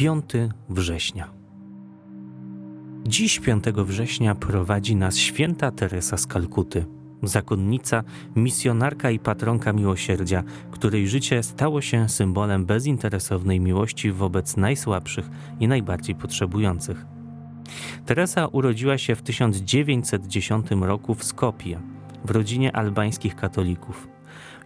5 września. Dziś 5 września prowadzi nas święta Teresa z Kalkuty, zakonnica, misjonarka i patronka miłosierdzia, której życie stało się symbolem bezinteresownej miłości wobec najsłabszych i najbardziej potrzebujących. Teresa urodziła się w 1910 roku w Skopje, w rodzinie albańskich katolików.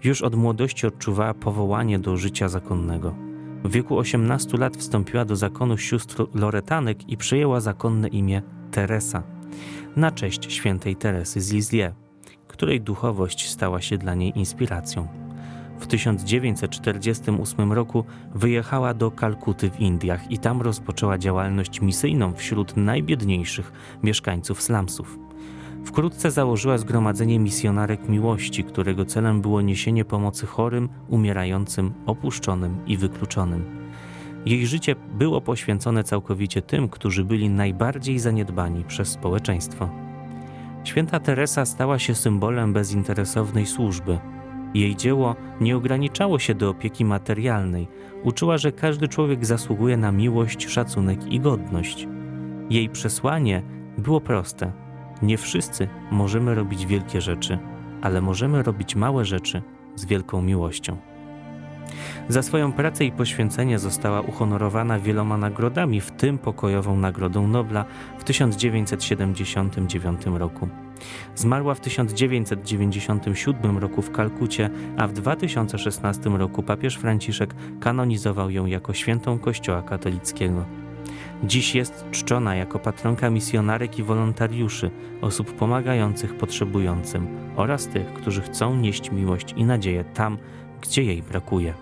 Już od młodości odczuwała powołanie do życia zakonnego. W wieku 18 lat wstąpiła do zakonu sióstr Loretanek i przyjęła zakonne imię Teresa, na cześć świętej Teresy z Lisieux, której duchowość stała się dla niej inspiracją. W 1948 roku wyjechała do Kalkuty w Indiach i tam rozpoczęła działalność misyjną wśród najbiedniejszych mieszkańców slumsów. Wkrótce założyła Zgromadzenie Misjonarek Miłości, którego celem było niesienie pomocy chorym, umierającym, opuszczonym i wykluczonym. Jej życie było poświęcone całkowicie tym, którzy byli najbardziej zaniedbani przez społeczeństwo. Święta Teresa stała się symbolem bezinteresownej służby. Jej dzieło nie ograniczało się do opieki materialnej, uczyła, że każdy człowiek zasługuje na miłość, szacunek i godność. Jej przesłanie było proste – nie wszyscy możemy robić wielkie rzeczy, ale możemy robić małe rzeczy z wielką miłością. Za swoją pracę i poświęcenie została uhonorowana wieloma nagrodami, w tym pokojową Nagrodą Nobla w 1979 roku. Zmarła w 1997 roku w Kalkucie, a w 2016 roku papież Franciszek kanonizował ją jako świętą Kościoła katolickiego. Dziś jest czczona jako patronka misjonarek i wolontariuszy, osób pomagających potrzebującym oraz tych, którzy chcą nieść miłość i nadzieję tam, gdzie jej brakuje.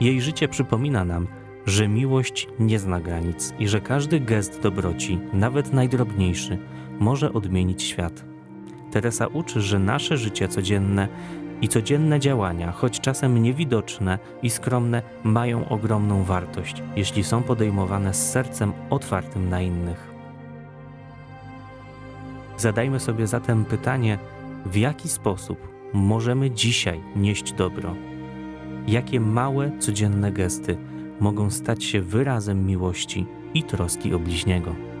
Jej życie przypomina nam, że miłość nie zna granic i że każdy gest dobroci, nawet najdrobniejszy, może odmienić świat. Teresa uczy, że nasze życie codzienne i codzienne działania, choć czasem niewidoczne i skromne, mają ogromną wartość, jeśli są podejmowane z sercem otwartym na innych. Zadajmy sobie zatem pytanie, w jaki sposób możemy dzisiaj nieść dobro? Jakie małe, codzienne gesty mogą stać się wyrazem miłości i troski o bliźniego?